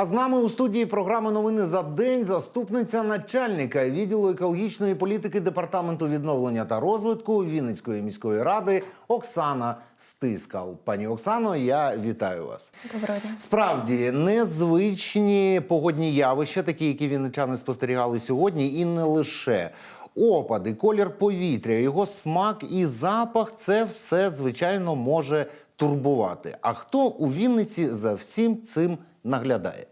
А з нами у студії програми Новини за день заступниця начальника відділу екологічної політики департаменту відновлення та розвитку Вінницької міської ради Оксана Стискал. Пані Оксано, я вітаю вас. Доброго дня. Справді незвичні погодні явища, такі, які вінничани спостерігали сьогодні, і не лише. Опади, колір повітря, його смак і запах це все звичайно може турбувати. А хто у Вінниці за всім цим наглядає?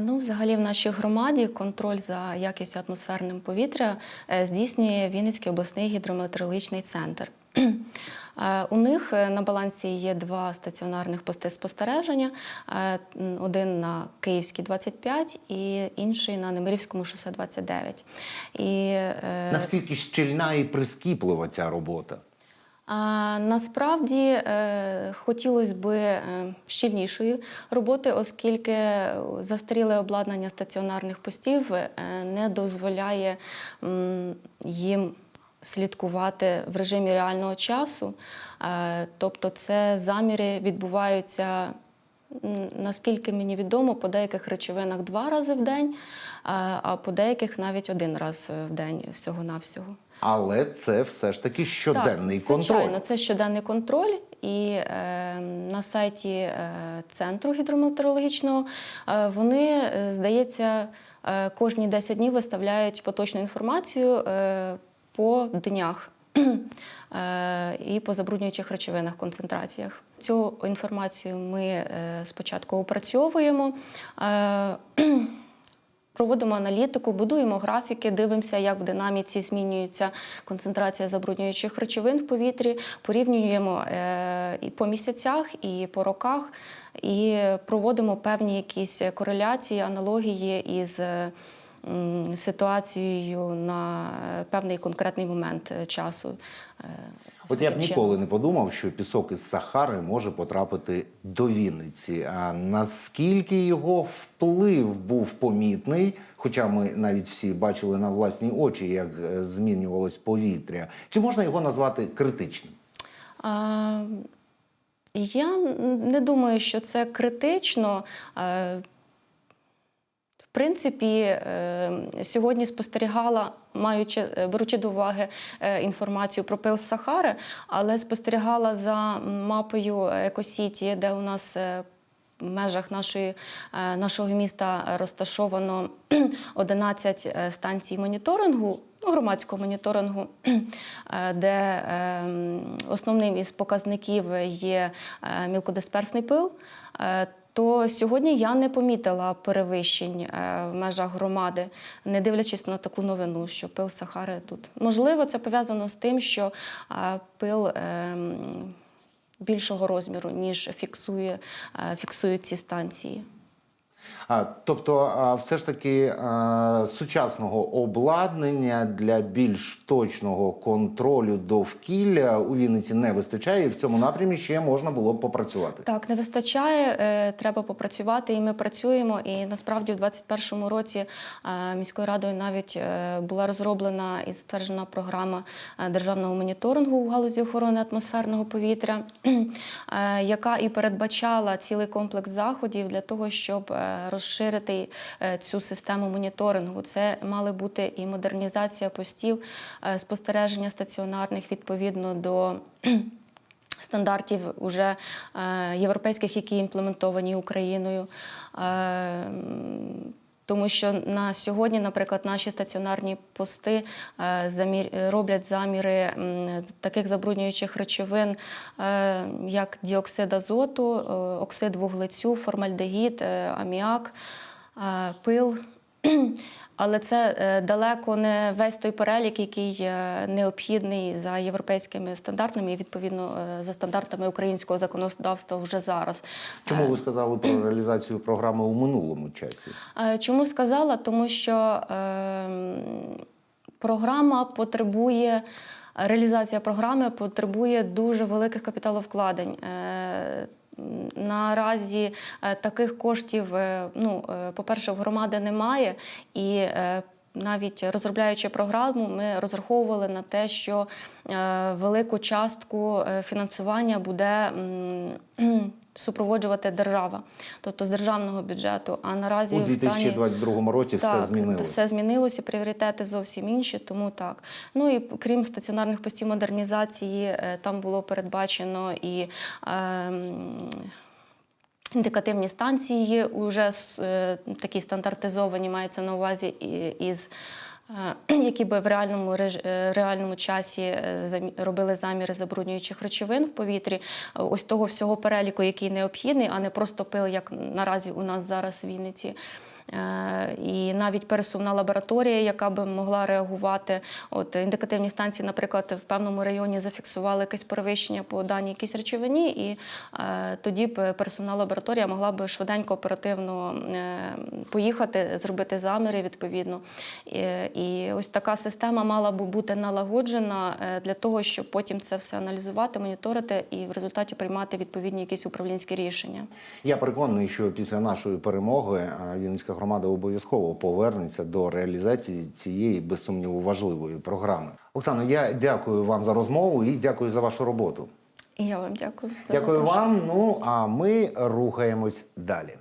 Ну, взагалі, в нашій громаді контроль за якістю атмосферним повітря е, здійснює Вінницький обласний гідрометеорологічний центр. Е, У них е, на балансі є два стаціонарних пости спостереження: е, один на Київській 25 і інший на Немирівському шосе 29. І Наскільки щільна і прискіплива ця робота? Насправді хотілося б щільнішої роботи, оскільки застаріле обладнання стаціонарних постів не дозволяє їм слідкувати в режимі реального часу. Е, тобто, це заміри відбуваються. Наскільки мені відомо, по деяких речовинах два рази в день, а а по деяких навіть один раз в день всього-навсього. Але це все ж таки щоденний так, контроль. Звичайно, це щоденний контроль, і е, на сайті е, центру гідрометеорологічного е, вони, е, здається, е, кожні 10 днів виставляють поточну інформацію е, по днях. е, І по забруднюючих речовинах, концентраціях. Цю інформацію ми е, спочатку опрацьовуємо. е, Проводимо аналітику, будуємо графіки, дивимося, як в динаміці змінюється концентрація забруднюючих речовин в повітрі, порівнюємо і по місяцях, і по роках, і проводимо певні якісь кореляції, аналогії із ситуацією на певний конкретний момент е, часу. Е, От я б ніколи не подумав, що пісок із Сахари може потрапити до Вінниці. А наскільки його вплив був помітний, хоча ми навіть всі бачили на власні очі, як е, змінювалось повітря, чи можна його назвати критичним? А, Я не думаю, що це критично. Принципі, е, сьогодні спостерігала, маючи, е, беручи до уваги е, інформацію про пил Сахари, але спостерігала за мапою Екосіті, де у нас в межах нашої, нашого міста розташовано 11 е, станцій моніторингу, ну, громадського моніторингу, де е, основним із показників є мілкодисперсний пил. То сьогодні я не помітила перевищень е, в межах громади, не дивлячись на таку новину, що пил Сахари тут. Можливо, це пов'язано з тим, що е, пил е, більшого розміру, ніж фіксує, е, фіксують ці станції. А, тобто, все ж таки сучасного обладнання для більш точного контролю довкілля у Вінниці не вистачає, і в цьому напрямі ще можна було б попрацювати. Так, не вистачає, е, треба попрацювати, і ми працюємо. І насправді в 2021 році е, міською радою навіть е, була розроблена і затверджена програма державного моніторингу у галузі охорони атмосферного повітря, яка і передбачала цілий комплекс заходів для того, щоб розширити е, цю систему моніторингу. Це мали бути і модернізація постів, е, спостереження стаціонарних відповідно до стандартів уже е, європейських, які імплементовані Україною. Е, тому що на сьогодні, наприклад, наші стаціонарні пости е, замір, роблять заміри таких забруднюючих речовин, е, як діоксид азоту, е, оксид вуглецю, формальдегід, е, аміак, е, пил. Але це е, далеко не весь той перелік, який е, необхідний за європейськими стандартами і відповідно е, за стандартами українського законодавства вже зараз. Чому ви сказали про реалізацію програми у минулому часі? Чому сказала? Тому що е, програма потребує. Реалізація програми потребує дуже великих капіталовкладень. Наразі е, таких коштів, е, ну, е, по-перше, в громади немає, і навіть розробляючи програму, ми розраховували на те, що е, велику частку е, фінансування буде супроводжувати держава, тобто з державного бюджету. А наразі У в стані- 2022 році все змінилося. все змінилося, пріоритети зовсім інші, тому так. Ну і крім стаціонарних постів модернізації, е, там було передбачено і. ем, Індикативні станції вже такі стандартизовані, мається на увазі із е, які би в реальному е, реальному часі е, робили заміри забруднюючих речовин в повітрі, Е, ось того всього переліку, який необхідний, а не просто пил, як наразі у нас зараз в Вінниці. Е, І навіть пересувна лабораторія, яка би могла реагувати. От індикативні станції, наприклад, в певному районі зафіксували якесь перевищення по даній якійсь речовині, і е, тоді б пересувна лабораторія могла б швиденько оперативно е, поїхати, зробити заміри відповідно. І, ось така система мала б бути налагоджена для того, щоб потім це все аналізувати, моніторити і в результаті приймати відповідні якісь управлінські рішення. Я переконаний, що після нашої перемоги Вінницька громада обов'язково повернеться до реалізації цієї без сумніву важливої програми. Оксано, я дякую вам за розмову і дякую за вашу роботу. І я вам дякую. Дякую вам. Ну а ми рухаємось далі.